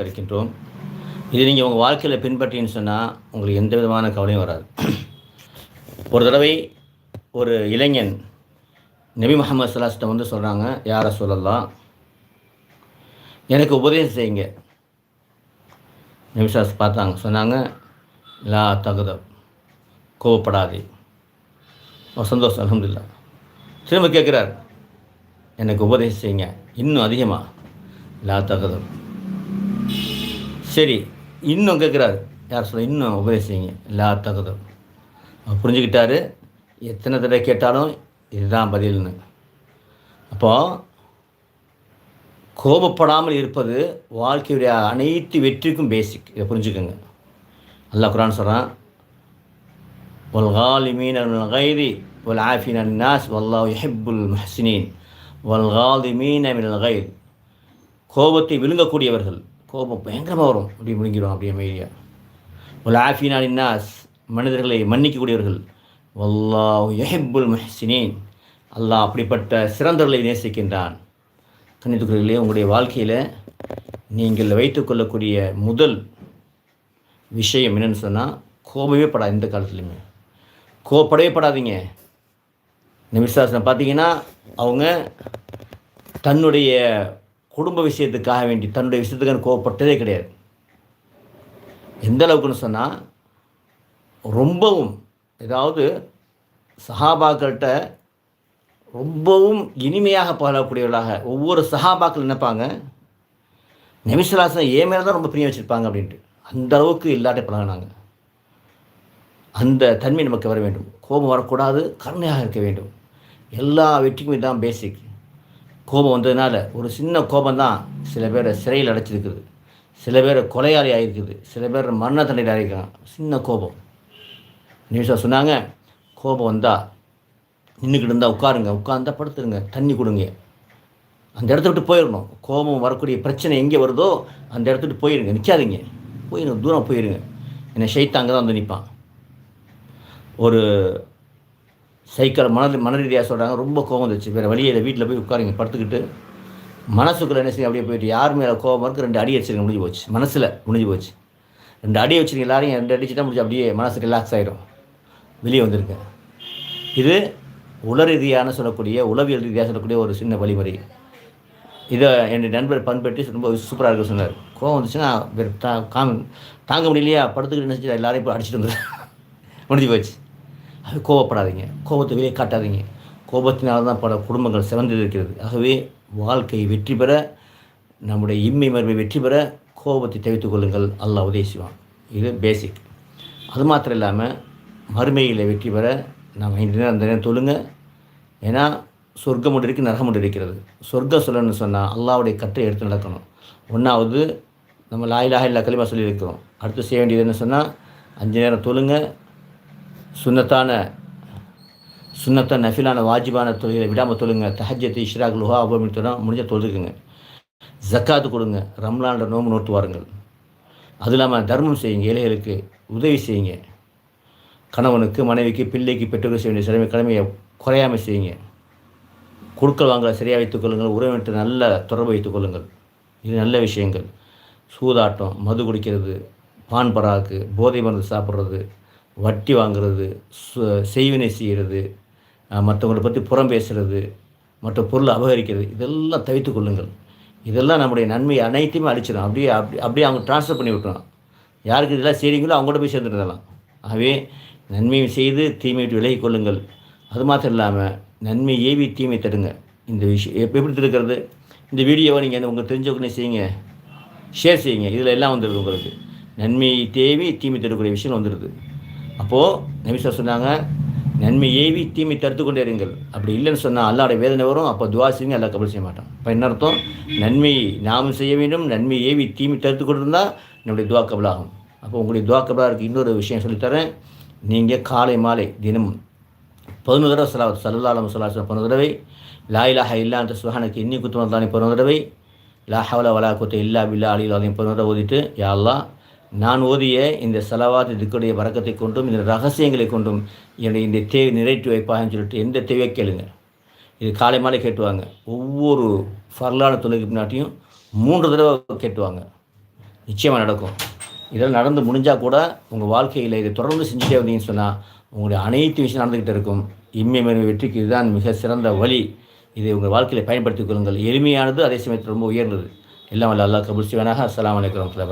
இருக்கின்றோம் இது நீங்கள் உங்கள் வாழ்க்கையில் பின்பற்றின்னு சொன்னால் உங்களுக்கு எந்த விதமான கவலையும் வராது. ஒரு தடவை ஒரு இளைஞன் நபி முகமது சலாஸ்டம் வந்து சொல்கிறாங்க யாரை சொல்லலாம் எனக்கு உபதேசம் செய்யுங்க. நபிசாஸ் பார்த்தாங்க சொன்னாங்க லா தகுத கோவப்படாதே. சந்தோஷம் அலமதுல்லா திரும்ப கேட்குறார் எனக்கு உபதேசம் செய்யுங்க இன்னும் அதிகமாக லா தகுதம் சரி இன்னும் கேட்குறாரு யார் சொல்ல இன்னும் உபதேசிங்க. எல்லா தகுதும் புரிஞ்சுக்கிட்டாரு. எத்தனை தடவை கேட்டாலும் இதுதான் பதில்னு. அப்போது கோபப்படாமல் இருப்பது வாழ்க்கையுடைய அனைத்து வெற்றிக்கும் பேசிக் இதை புரிஞ்சுக்கோங்க. அல்லா குரான் சொல்கிறான் வல்காலிமீன் கைரி வல் ஆஃபின் அன்னாஸ் வல்லா ஹெப்புல் மஹசினின். வல்காலிமீன் அமின் கைர் கோபத்தை விழுங்கக்கூடியவர்கள் கோபம் பயங்கரமாக வரும் அப்படி முடிஞ்சிடும் அப்படியே அமைதியாக ஒரு ஆஃபினா இன்னாஸ் மனிதர்களை மன்னிக்கக்கூடியவர்கள். வல்லா எஹிபுல் மெஹசினேன். அல்லாஹ் அப்படிப்பட்ட சிறந்தவர்களை நேசிக்கின்றான். கண்ணித்துக்குரியர்களே உங்களுடைய வாழ்க்கையில் நீங்கள் வைத்துக்கொள்ளக்கூடிய முதல் விஷயம் என்னன்னு சொன்னால் கோபமே படாது இந்த காலத்துலையுமே கோபப்படவே படாதீங்க. இந்த நிமிஷாசனம் பார்த்தீங்கன்னா அவங்க தன்னுடைய குடும்ப விஷயத்துக்காக வேண்டி தன்னுடைய விஷயத்துக்காக கோவப்பட்டதே கிடையாது. எந்த அளவுக்குன்னு சொன்னால் ரொம்பவும் ஏதாவது சஹாபாக்கள்கிட்ட ரொம்பவும் இனிமையாக பழகக்கூடியவர்களாக ஒவ்வொரு சஹாபாக்கள் நினைப்பாங்க நிமிஷலாசன் ஏன் மேலே தான் ரொம்ப பிரியம் வச்சுருப்பாங்க அப்படின்ட்டு. அந்த அளவுக்கு இல்லாட்ட பழகினாங்க. அந்த தன்மை நமக்கு வர வேண்டும். கோபம் வரக்கூடாது கருணையாக இருக்க வேண்டும். எல்லா வெற்றிக்குமே இதுதான் பேசிக் கோபம் வந்ததுனால ஒரு சின்ன கோபம் தான் சில பேரை சிறையில் அடைச்சிருக்குது. சில பேர் கொலையாளி ஆகிருக்குது சில பேர் மரண தண்டனை ஆகிருக்கிறான் சின்ன கோபம். நியூஸாக சொன்னாங்க கோபம் வந்தால் நின்றுக்கிட்டு இருந்தால் உட்காருங்க. உட்கார்ந்தா படுத்துருங்க. தண்ணி கொடுங்க. அந்த இடத்த விட்டு போயிடணும். கோபம் வரக்கூடிய பிரச்சனை எங்கே வருதோ அந்த இடத்த விட்டு போயிருங்க. நிற்காதீங்க போயிருங்க. தூரம் போயிருங்க. என்னை ஷைத்தான் அங்கே தான் வந்து நிற்பான். ஒரு சைக்கிள் மன மன ரீதியாக சொல்கிறாங்க ரொம்ப கோபம் வந்துச்சு. வேறு வழியில் வீட்டில் போய் உட்காருங்க. படுத்துக்கிட்டு மனசுக்குள்ளே என்ன செய்யும் அப்படியே போயிட்டு யார் மேலே கோபம் இருக்குது ரெண்டு அடி அடிச்சிருங்க முடிஞ்சு போச்சு. மனசில் முடிஞ்சு போச்சு. ரெண்டு அடி வச்சுருங்க எல்லாரையும். ரெண்டு அடிச்சுட்டா முடிஞ்சு அப்படியே மனசு ரிலாக்ஸ் ஆகிடும் வெளியே வந்திருக்கேன் இது உல ரீதியான சொல்லக்கூடிய உளவியல் ரீதியாக சொல்லக்கூடிய ஒரு சின்ன வழிமுறை. இதை என் நண்பர் பண்பற்றி ரொம்ப சூப்பராக இருக்க சொன்னார். கோவம் வந்துச்சுன்னா தாங்க முடியலையா? படுத்துக்கிட்டு என்ன செஞ்சு எல்லாரையும் இப்போ அடிச்சுட்டு வந்துடுறேன் முடிஞ்சு போச்சு. கோவப்படாதீங்க கோபத்தை வெளியே காட்டாதீங்க. கோபத்தினால் தான் பல குடும்பங்கள் சிறந்து இருக்கிறது. ஆகவே வாழ்க்கையை வெற்றி பெற நம்முடைய இம்மை மருமை வெற்றி பெற கோபத்தை தவித்துக் கொள்ளுங்கள். அல்லாஹ் உதவி செய்வான். இது பேசிக் அது மாத்திரம் இல்லாமல் மறுமையில் வெற்றி பெற நாம் ஐந்து நேரம் அந்த நேரம் தொழுங்க. ஏன்னா சொர்க்கம் ஒன்று இருக்குது நரகம் ஒன்று இருக்கிறது. சொர்க்கம் சொல்லணும்னு சொன்னால் அல்லாவுடைய கட்டை எடுத்து நடக்கணும். ஒன்றாவது நம்ம லாயிலாக இல்லா கலிமா சொல்லியிருக்கிறோம். அடுத்து செய்ய வேண்டியது என்ன சொன்னால் அஞ்சு நேரம் தொழுங்க. சுன்னத்தான சுன்னத்தான நஃபிலான வாஜிபான தொழிலை விடாமல் தொழுங்க. தஹஜத்தை இஷ்ராக் லுஹா அபமின் முடிஞ்ச தொழுகுங்க ஜக்காத்து கொடுங்க. ரம்லான்ற நோம்பு நோட்டு வாருங்கள். அது இல்லாமல் தர்மம் செய்யுங்க. ஏழைகளுக்கு உதவி செய்யுங்க. கணவனுக்கு மனைவிக்கு பிள்ளைக்கு பெற்றோருக்கு செய்ய வேண்டிய சிறமை கடமையை குறையாமல் செய்யுங்க. கொடுக்கல் வாங்கலை சரியாக வைத்துக் கொள்ளுங்கள். உறவினர்கிட்ட நல்ல தொடர்பு வைத்துக் கொள்ளுங்கள். இது நல்ல விஷயங்கள். சூதாட்டம் மது குடிக்கிறது பான் பராக்கு போதை மருந்து சாப்பிட்றது வட்டி வாங்குறது சு- செய்வினை செய்கிறது மற்றவங்களை பற்றி புறம் பேசுகிறது மற்ற பொருளை அபகரிக்கிறது இதெல்லாம் தவித்து கொள்ளுங்கள். இதெல்லாம் நம்முடைய நன்மை அனைத்தையுமே அழிச்சிடும் அப்படியே அப்படி அப்படியே அவங்க ட்ரான்ஸ்ஃபர் பண்ணி விட்டுரும். யாருக்கு இதெல்லாம் செய்கிறீங்களோ அவங்களோட போய் சேர்ந்துருந்தலாம் ஆகவே நன்மையை செய்து தீமையை விட்டு கொள்ளுங்கள். அது மாத்திரம் இல்லாமல் நன்மை ஏவி தீமை தடுங்க. இந்த விஷயம் எப்ப- எப்படி தடுக்கிறது? இந்த வீடியோவை நீங்கள் உங்களுக்கு தெரிஞ்சவங்க செய்யுங்க? ஷேர் செய்யுங்க. இதில் எல்லாம் வந்துடுது உங்களுக்கு. நன்மையை தேவி தீமை தடுக்கக்கூடிய விஷயம் வந்துடுது அப்போது நபிசா சொன்னாங்க நன்மை ஏவி தீமை தடுத்து கொண்டே இருங்கள். அப்படி இல்லைன்னு சொன்னால் அல்லாட வேதனை வரும் அப்போ துவா செய்யுங்க எல்லாம் கபல் செய்ய மாட்டான். இப்போ என்ன அர்த்தம்? நன்மை நாமும் செய்ய வேண்டும் நன்மை ஏவி தீமை தடுத்து கொண்டு இருந்தால் நம்முடைய துவா கபலாகும். அப்போ உங்களுடைய துவா கபலாக இன்னொரு விஷயம் சொல்லித்தரேன் நீங்கள் காலை மாலை தினமும் பதினொரு தடவை சலா சல்லாலம் சலாசம் பதினொரு தடவை லாயிலாக இலாஹ இல்லா சுஹானுக்கு இன்னி குத்துமதானே பதினொரு தடவை லா ஹவல வலா குத்த இல்லா பில்லா அலில் அதையும் பதினொரு தடவை ஓதிட்டு யாழ்லாம் நான் ஓதிய இந்த செலவாத இதுக்குடைய வரக்கத்தை கொண்டும் இந்த ரகசியங்களை கொண்டும் என்னுடைய இந்த தேவை நிறைவேற்றி வைப்பாகன்னு சொல்லிட்டு எந்த தேவையை கேளுங்க. இது காலை மாலை கேட்டுவாங்க. ஒவ்வொரு வரலாறு துணைக்கு பின்னாட்டியும் மூன்று தடவை கேட்டுவாங்க. நிச்சயமாக நடக்கும். இதெல்லாம் நடந்து முடிஞ்சால் கூட உங்கள் வாழ்க்கையில் இதை தொடர்ந்து செஞ்சுட்டே வந்தீங்கன்னு சொன்னால் உங்களுடைய அனைத்து விஷயம் நடந்துக்கிட்டு இருக்கும். இம்மை வெற்றிக்கு இதுதான் மிக சிறந்த வழி. இதை உங்கள் வாழ்க்கையில் பயன்படுத்திக் கொள்ளுங்கள். எளிமையானது அதே சமயத்தில் ரொம்ப உயர்ந்தது. எல்லாம் வல்ல அல்லாஹ் கபுல் சிவனாக அஸ்லாம் வலைக்கம் வரமத்துல்லாஹி